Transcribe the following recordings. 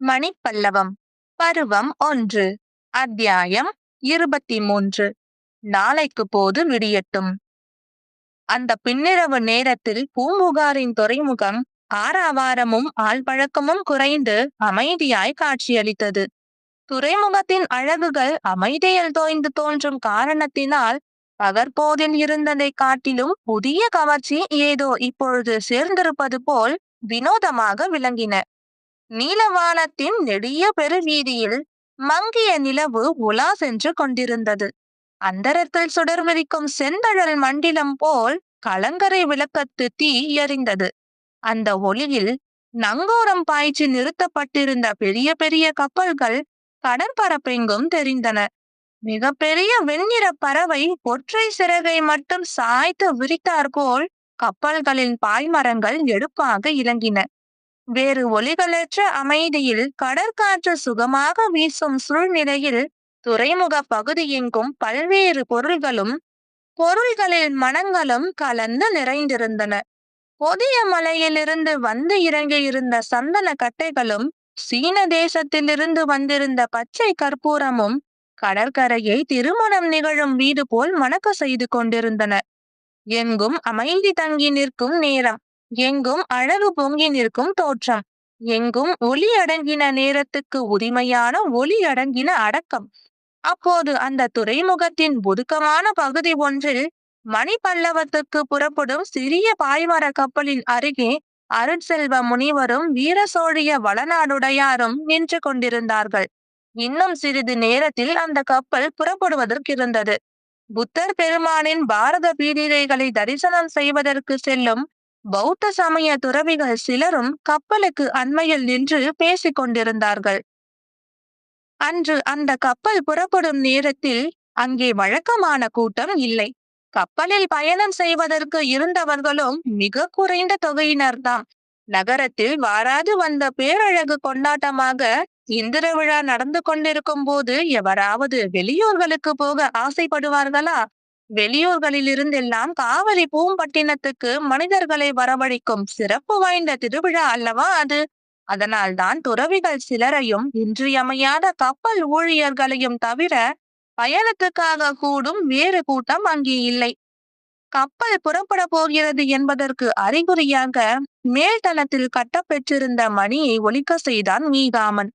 மணிப்பல்லவம் பருவம் ஒன்று அத்தியாயம் இருபத்தி மூன்று நாளைக்கு போது விடியட்டும். அந்த பின்னிரவு நேரத்தில் பூம்புகாரின் துறைமுகம் ஆறாவாரமும் ஆள்பழக்கமும் குறைந்து அமைதியாய் காட்சியளித்தது. துறைமுகத்தின் அழகுகள் அமைதியில் தோய்ந்து தோன்றும் காரணத்தினால் பகற்போதில் இருந்ததை காட்டிலும் புதிய கவர்ச்சி ஏதோ இப்பொழுது சேர்ந்திருப்பது போல் வினோதமாக விளங்கின. நீலவானத்தின் நெடிய பெருவீதியில் மங்கிய நிலவு உலா சென்று கொண்டிருந்தது. அந்தரத்தில் சுடர்மிதிக்கும் செந்தழல் மண்டிலம் போல் கலங்கரை விளக்கத்து தீ எரிந்தது. அந்த ஒளியில் நங்கூரம் பாய்ச்சி நிறுத்தப்பட்டிருந்த பெரிய பெரிய கப்பல்கள் கடற்பரப்பெங்கும் தெரிந்தன. மிகப்பெரிய வெண்ணிற பறவை ஒற்றை சிறகை மட்டும் சாய்த்து விரித்தாற்போல் கப்பல்களின் பாய்மரங்கள் எடுப்பாக இறங்கின வேறு ஒலிகளற்ற அமைதியில் கடற்காற்று சுகமாக வீசும் சூழ்நிலையில் துறைமுக பகுதியெங்கும் பல்வேறு பொருள்களும் பொருள்களில் மனங்களும் கலந்து நிறைந்திருந்தன. பொதிய மலையிலிருந்து வந்து இறங்கியிருந்த சந்தன கட்டைகளும் சீன தேசத்திலிருந்து வந்திருந்த பச்சை கற்பூரமும் கடற்கரையை திருமணம் நிகழும் வீடு போல் மணக்க செய்து கொண்டிருந்தன. எங்கும் அமைதி தங்கி நிற்கும் நேரம் எங்கும் அழகு பொங்கி நிற்கும் தோற்றம். எங்கும் ஒளி அடங்கின நேரத்துக்கு உரிமையான ஒளி அடங்கின அடக்கம். அப்போது அந்த துறைமுகத்தின் ஒதுக்கமான பகுதி ஒன்றில் மணி பல்லவத்துக்கு புறப்படும் சிறிய பாய்மர கப்பலின் அருகே அருட்செல்வ முனிவரும் வீர சோழிய வளநாடுடையாரும் நின்று கொண்டிருந்தார்கள். இன்னும் சிறிது நேரத்தில் அந்த கப்பல் புறப்படுவதற்கிருந்தது. புத்தர் பெருமானின் பாரத பீடிகைகளை தரிசனம் செய்வதற்கு செல்லும் பௌத்த சமய துறவிகள் சிலரும் கப்பலுக்கு அண்மையில் நின்று பேசிக் கொண்டிருந்தார்கள். அன்று அந்த கப்பல் புறப்படும் நேரத்தில் அங்கே வழக்கமான கூட்டம் இல்லை. கப்பலில் பயணம் செய்வதற்கு இருந்தவர்களும் மிக குறைந்த தொகையினர்தான் நகரத்தில் வாராது வந்த பேரழகு கொண்டாட்டமாக இந்திர விழா நடந்து கொண்டிருக்கும் போது எவராவது வெளியூர்களுக்கு போக ஆசைப்படுவார்களா? வெளியூர்களிலிருந்தெல்லாம் காவிரி பூம்பட்டினத்துக்கு மனிதர்களை வரவழைக்கும் சிறப்பு வாய்ந்த திருவிழா அல்லவா அது? அதனால்தான் துறவிகள் சிலரையும் இன்றியமையாத கப்பல் ஊழியர்களையும் தவிர பயணத்துக்காக கூடும் வேறு கூட்டம் அங்கே இல்லை. கப்பல் புறப்பட போகிறது என்பதற்கு அறிகுறியாக மேல்தளத்தில் கட்டப்பெற்றிருந்த மணியை ஒலிக்க செய்தான் மீகாமன்.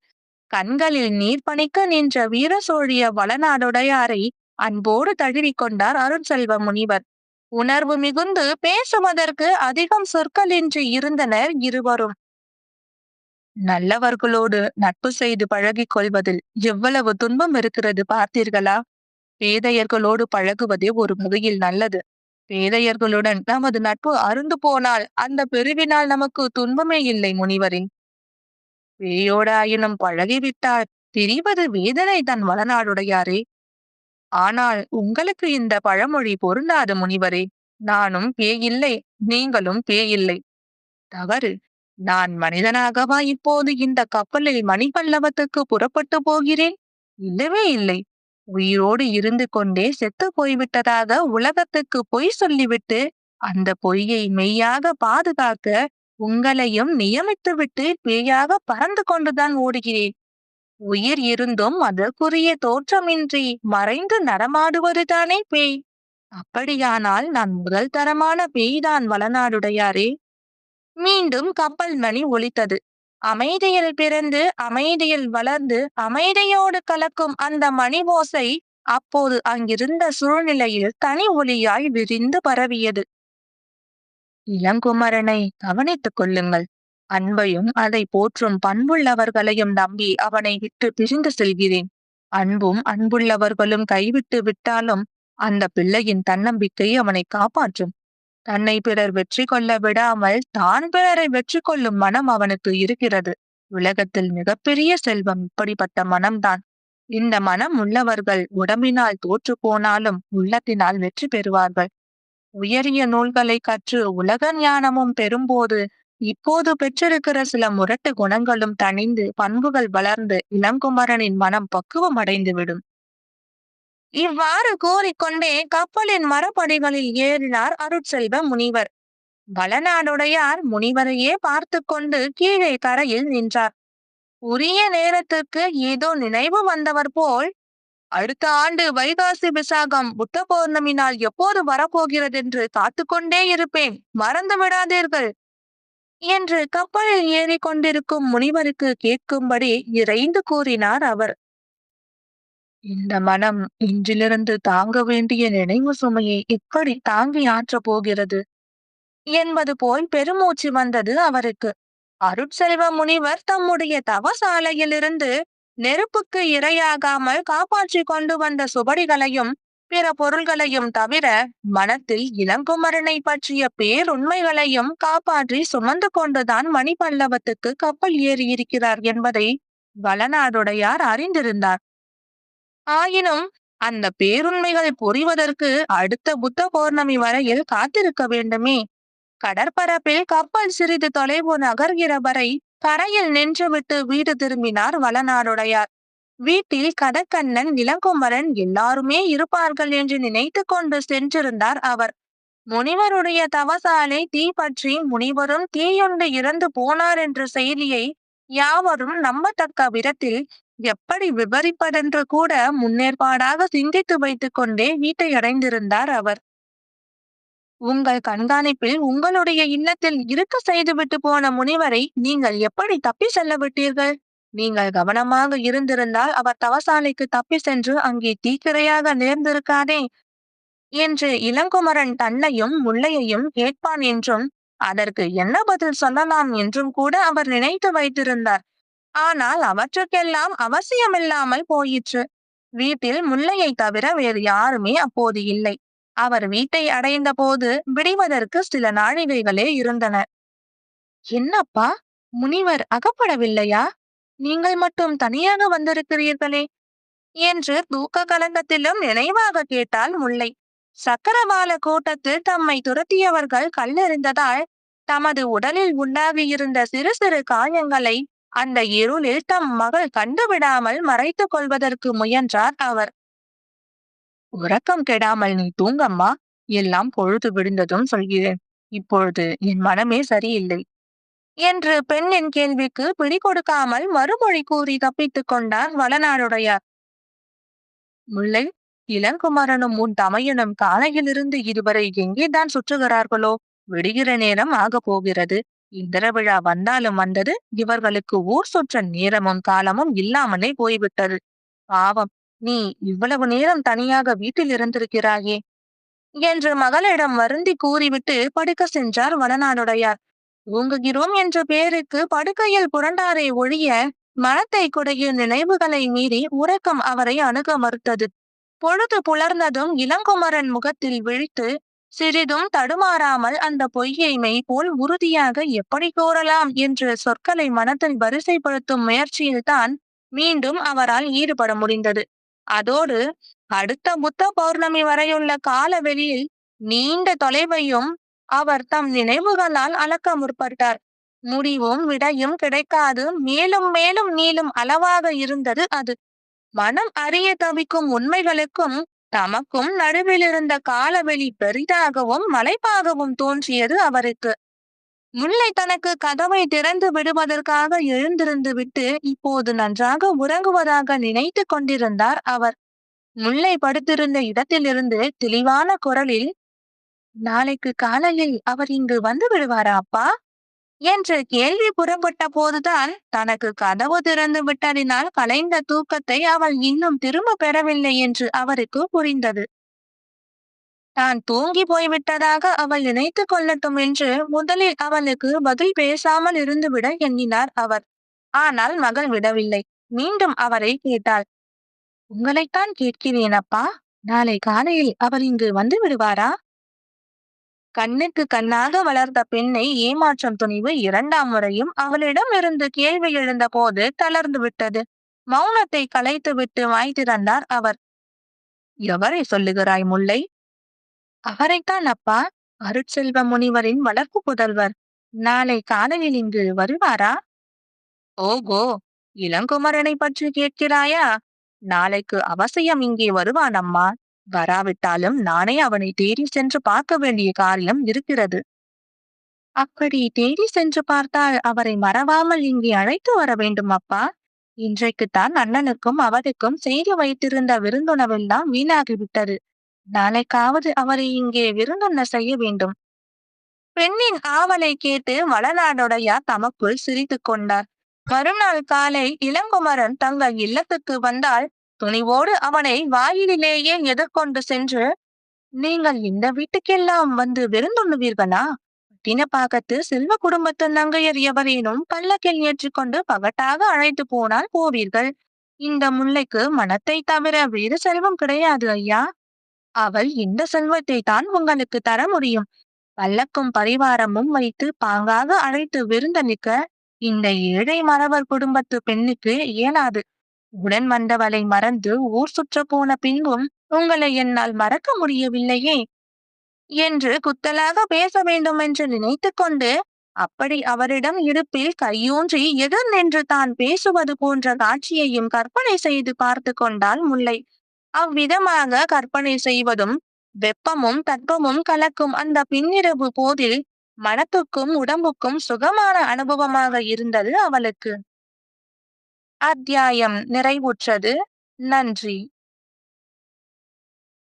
கண்களில் நீர் பணிக்க நின்ற வீர சோழிய வளநாடுடையாரை அன்போடு தழுவிக்கொண்டார் அருட்செல்வ முனிவர். உணர்வு மிகுந்து பேசுவதற்கு அதிகம் சொற்களின்றி இருந்தனர் இருவரும். நல்லவர்களோடு நட்பு செய்து பழகிக் கொள்வதில் எவ்வளவு துன்பம் இருக்கிறது பார்த்தீர்களா? பேதையர்களோடு பழகுவதே ஒரு வகையில் நல்லது. பேதையர்களுடன் நமது நட்பு அருந்து போனால் அந்த பெருவினால் நமக்கு துன்பமே இல்லை முனிவரின். பேயோடாயினும் பழகிவிட்டால் பிரிவது வேதனை தன் வளநாடுடையாரே. ஆனால் உங்களுக்கு இந்த பழமொழி பொருந்தாது முனிவரே. நானும் பேயில்லை நீங்களும் பேயில்லை தவறு. நான் மனிதனாகவா இப்போது இந்த கப்பலில் மணிப்பல்லவத்துக்கு புறப்பட்டு போகிறேன்? இல்லவே இல்லை. உயிரோடு இருந்து கொண்டே செத்து போய்விட்டதாக உலகத்துக்கு பொய் சொல்லிவிட்டு அந்த பொய்யை மெய்யாக பாதுகாக்க உங்களையும் நியமித்துவிட்டு பேயாக பறந்து கொண்டுதான் ஓடுகிறேன். உயிர் இருந்தும் அதற்குரிய தோற்றமின்றி மறைந்து நடமாடுவதுதானே பேய்? அப்படியானால் நான் முதல் தரமான பேய்தான் வளநாடுடையாரே. மீண்டும் கப்பல் மணி ஒலித்தது. அமைதியில் பிறந்து அமைதியில் வளர்ந்து அமைதியோடு கலக்கும் அந்த மணி ஓசை அப்போது அங்கிருந்த சூழ்நிலையில் தனி ஒளியாய் விரிந்து பரவியது. இளங்குமரனை கவனித்துக் கொள்ளுங்கள். அன்பையும் அதை போற்றும் பண்புள்ளவர்களையும் நம்பி அவனை விட்டு பிரிந்து செல்கிறேன். அன்பும் அன்புள்ளவர்களும் கைவிட்டு விட்டாலும் அந்த பிள்ளையின் தன்னம்பிக்கை அவனை காப்பாற்றும். தன்னை பிறர் வெற்றி கொள்ள விடாமல் தான் பிறரை வெற்றி கொள்ளும் மனம் அவனுக்கு இருக்கிறது. உலகத்தில் மிகப்பெரிய செல்வம் இப்படிப்பட்ட மனம்தான். இந்த மனம் உள்ளவர்கள் உடம்பினால் தோற்று போனாலும் உள்ளத்தினால் வெற்றி பெறுவார்கள். உயரிய நூல்களை கற்று உலக ஞானமும் பெறும்போது இப்போது பெற்றிருக்கிற சில முரட்டு குணங்களும் தணிந்து பண்புகள் வளர்ந்து இளங்குமரனின் மனம் பக்குவம் அடைந்துவிடும். இவ்வாறு கூறிக்கொண்டே கப்பலின் மரப்படிகளில் ஏறினார் அருட்செல்வ முனிவர். வளநாடுடையார் முனிவரையே பார்த்து கொண்டு கீழே கரையில் நின்றார். உரிய நேரத்துக்கு ஏதோ நினைவு வந்தவர் போல் அடுத்த ஆண்டு வைகாசி விசாகம் புத்த பௌர்ணமி நாள் எப்போது வரப்போகிறது என்று காத்துக்கொண்டே இருப்பேன். மறந்து விடாதீர்கள் என்று கப்பலில் ஏறிக் கொண்டிருக்கும் முனிவருக்கு கேட்கும்படி இறைந்து கூறினார் அவர். இந்த மனம் இன்றிலிருந்து தாங்க வேண்டிய நினைவு சுமையை எப்படி தாங்கி ஆற்றப் போகிறது? என்பது போல் பெருமூச்சு வந்தது அவருக்கு. அருட்செல்வ முனிவர் தம்முடைய தவசாலையிலிருந்து நெருப்புக்கு இரையாகாமல் காப்பாற்றி கொண்டு வந்த சுவடிகளையும் பிற பொருள்களையும் தவிர மனத்தில் இளங்குமரனை பற்றிய பேருண்மைகளையும் காப்பாற்றி சுமந்து கொண்டுதான் மணிபல்லவத்துக்கு கப்பல் ஏறியிருக்கிறார் என்பதை வளநாடுடையார் அறிந்திருந்தார். ஆயினும் அந்த பேருண்மைகள் புரிவதற்கு அடுத்த புத்த பௌர்ணமி வரையில் காத்திருக்க வேண்டுமே. கடற்பரப்பில் கப்பல் சிறிது தொலைவு நகர்கிற வரை கரையில் நின்றுவிட்டு வீடு திரும்பினார் வளநாடுடையார். வீட்டில் கடக்கண்ணன் இளங்குமரன் எல்லாருமே இருப்பார்கள் என்று நினைத்து கொண்டு சென்றிருந்தார் அவர். முனிவருடைய தவசாலை தீ பற்றி முனிவரும் தீயுண்டு இறந்து போனார் என்ற செய்தியை யாவரும் நம்பத்தக்க விதத்தில் எப்படி விவரிப்பதென்று கூட முன்னேற்பாடாக சிந்தித்து வைத்துக் கொண்டே வீட்டை அடைந்திருந்தார் அவர். உங்கள் கண்காணிப்பில் உங்களுடைய இல்லத்தில் இருக்க செய்துவிட்டு போன முனிவரை நீங்கள் எப்படி தப்பி செல்ல விட்டீர்கள் நீங்கள் கவனமாக இருந்திருந்தால் அவர் தவசாலைக்கு தப்பி சென்று அங்கே தீக்கிரையாக நேர்ந்திருக்காதே என்று இளங்குமரன் தன்னையும் முல்லையையும் கேட்பான் என்றும் அதற்கு என்ன பதில் சொல்லலாம் என்றும் கூட அவர் நினைத்து வைத்திருந்தார். ஆனால் அவற்றுக்கெல்லாம் அவசியமில்லாமல் போயிற்று. வீட்டில் முல்லையை தவிர வேறு யாருமே அப்போது இல்லை. அவர் வீட்டை அடைந்த போது விடிவதற்கு சில நாழிகைகளே இருந்தன. என்னப்பா முனிவர் அகப்படவில்லையா? நீங்கள் மட்டும் தனியாக வந்திருக்கிறீர்களே? என்று தூக்க கலங்கத்திலும் நினைவாக கேட்டால் முல்லை. சக்கரவால கூட்டத்தில் தம்மை துரத்தியவர்கள் கல்லெறிந்ததால் தமது உடலில் உண்டாகியிருந்த சிறு சிறு காயங்களை அந்த இருளில் தம் மகள் கண்டுவிடாமல் மறைத்துக் கொள்வதற்கு முயன்றார் அவர். உறக்கம் கெடாமல் நீ தூங்கம்மா. எல்லாம் பொழுது விடுந்ததும் சொல்கிறேன். இப்பொழுது என் மனமே சரியில்லை. என்று பெண்ணின் கேள்விக்கு பிடி கொடுக்காமல் மறுமொழி கூறி தப்பித்துக் கொண்டார் வளநாடுடையார் முல்லை இளங்குமரனும் உன் தமையனும் காலையிலிருந்து இதுவரை எங்கேதான் சுற்றுகிறார்களோ? விடுகிற நேரம் ஆக போகிறது. இந்திர விழா வந்தாலும் வந்தது. இவர்களுக்கு ஊர் சுற்ற நேரமும் காலமும் இல்லாமலே போய்விட்டது. பாவம் நீ இவ்வளவு நேரம் தனியாக வீட்டில் இருந்திருக்கிறாயே? என்று மகளிடம் வருந்தி கூறிவிட்டு படுக்க சென்றார் வளநாடுடையார். ஓங்குகிறோம் என்ற பேருக்கு படுக்கையில் புரண்டாரை ஒழிய மனத்தை குடைய நினைவுகளை மீறி உறக்கம் அவரை அணுக மறுத்தது. பொழுது புலர்ந்ததும் இளங்குமரன் முகத்தில் விழித்து சிறிதும் தடுமாறாமல் அந்த பொய்யைமை போல் உறுதியாக எப்படி கூறலாம்? என்று சொற்களை மனத்தில் வரிசைப்படுத்தும் முயற்சியில்தான் மீண்டும் அவரால் ஈடுபட முடிந்தது. அதோடு அடுத்த புத்த பௌர்ணமி வரையுள்ள காலவெளியில் நீண்ட தொலைவையும் அவர் தம் நினைவுகளால் அளக்க முற்பட்டார். முடிவும் விடையும் கிடைக்காது. மேலும் மேலும் நீளும் அளவாக இருந்தது அது. மனம் அறிய தவிக்கும் உண்மைகளுக்கும் தமக்கும் நடுவில் இருந்த காலவெளி பெரிதாகவும் மலைப்பாகவும் தோன்றியது அவருக்கு. முல்லை தனக்கு கதவை திறந்து விடுவதற்காக எழுந்திருந்து விட்டு இப்போது நன்றாக உறங்குவதாக நினைத்து கொண்டிருந்தார் அவர். முல்லை படுத்திருந்த இடத்திலிருந்து தெளிவான குரலில் நாளைக்கு காலையில் அவர் இங்கு வந்து விடுவாரா அப்பா என்று கேள்வி புறப்பட்ட போதுதான் தனக்கு கதவு திறந்து விட்டதினால் கலைந்த தூக்கத்தை அவள் இன்னும் திரும்ப பெறவில்லை என்று அவருக்கு புரிந்தது. தான் தூங்கி போய்விட்டதாக அவள் நினைத்து கொள்ளட்டும் என்று முதலில் அவளுக்கு பதில் பேசாமல் இருந்துவிட எண்ணினார் அவர். ஆனால் மகள் விடவில்லை. மீண்டும் அவரை கேட்டாள். உங்களைத்தான் கேட்கிறேன் அப்பா நாளை காலையில் அவர் இங்கு வந்து விடுவாரா? கண்ணுக்கு கண்ணாக வளர்ந்த பெண்ணை ஏமாற்றும் துணிவு இரண்டாம் முறையும் அவளிடம் இருந்து கேள்வி எழுந்த போது தளர்ந்து விட்டது. மௌனத்தை கலைத்துவிட்டு வாய் திறந்தார் அவர். எவரை சொல்லுகிறாய் முல்லை? அவரைத்தான் அப்பா அருட்செல்வ முனிவரின் வளர்ப்பு புதல்வர். நாளை காலையில் இங்கு வருவாரா? ஓகோ இளங்குமரனை பற்றி கேட்கிறாயா? நாளைக்கு அவசியம் இங்கே வருவான் அம்மா. வராவிட்டாலும் நானே அவனை தேடி சென்று பார்க்க வேண்டிய காரியம் இருக்கிறது. அப்படி தேடி சென்று பார்த்தால் அவரை மறவாமல் இங்கே அழைத்து வர வேண்டும் அப்பா. இன்றைக்குத்தான் அண்ணனுக்கும் அவருக்கும் செய்து வைத்திருந்த விருந்துணவெல்லாம் வீணாகிவிட்டது நாளைக்காவது அவரை இங்கே விருந்துண்ண செய்ய வேண்டும். பெண்ணின் ஆவலை கேட்டு வளநாடுடையார் தமக்குள் சிரித்து கொண்டார். மறுநாள் காலை இளங்குமரன் தங்கள் இல்லத்துக்கு வந்தால் துணிவோடு அவனை வாயிலிலேயே எதிர்கொண்டு சென்று நீங்கள் இந்த வீட்டுக்கெல்லாம் வந்து விருந்துண்ணுவீர்களா பட்டினப்பாக்கத்து செல்வ குடும்பத்து நங்கையர் எவரேனும் பல்லக்கில் ஏற்றிக்கொண்டு பகட்டாக அழைத்து போனால் போவீர்கள். இந்த முல்லைக்கு மனத்தை தவிர வேறு செல்வம் கிடையாது ஐயா. அவள் இந்த செல்வத்தை தான் உங்களுக்கு தர முடியும். பல்லக்கும் பரிவாரமும் வைத்து பாங்காக அழைத்து விருந்தளிக்க இந்த ஏழை மரவர் குடும்பத்து பெண்ணுக்கு இயலாது. உடன் வந்தவளை மறந்து ஊர் சுற்ற போன பின்பும் உங்களை என்னால் மறக்க முடியவில்லையே. என்று குத்தலாக பேச வேண்டும் என்று நினைத்து கொண்டு அப்படி அவரிடம் இருப்பில் கையூன்றி எதிர் நின்று தான் பேசுவது போன்ற காட்சியையும் கற்பனை செய்து பார்த்து கொண்டாள் முல்லை. அவ்விதமாக கற்பனை செய்வதும் வெப்பமும் தட்பமும் கலக்கும் அந்த பின்னிரவு போதில் மனத்துக்கும் உடம்புக்கும் சுகமான அனுபவமாக இருந்தது அவளுக்கு. அத்தியாயம் நிறைவுற்றது. நன்றி.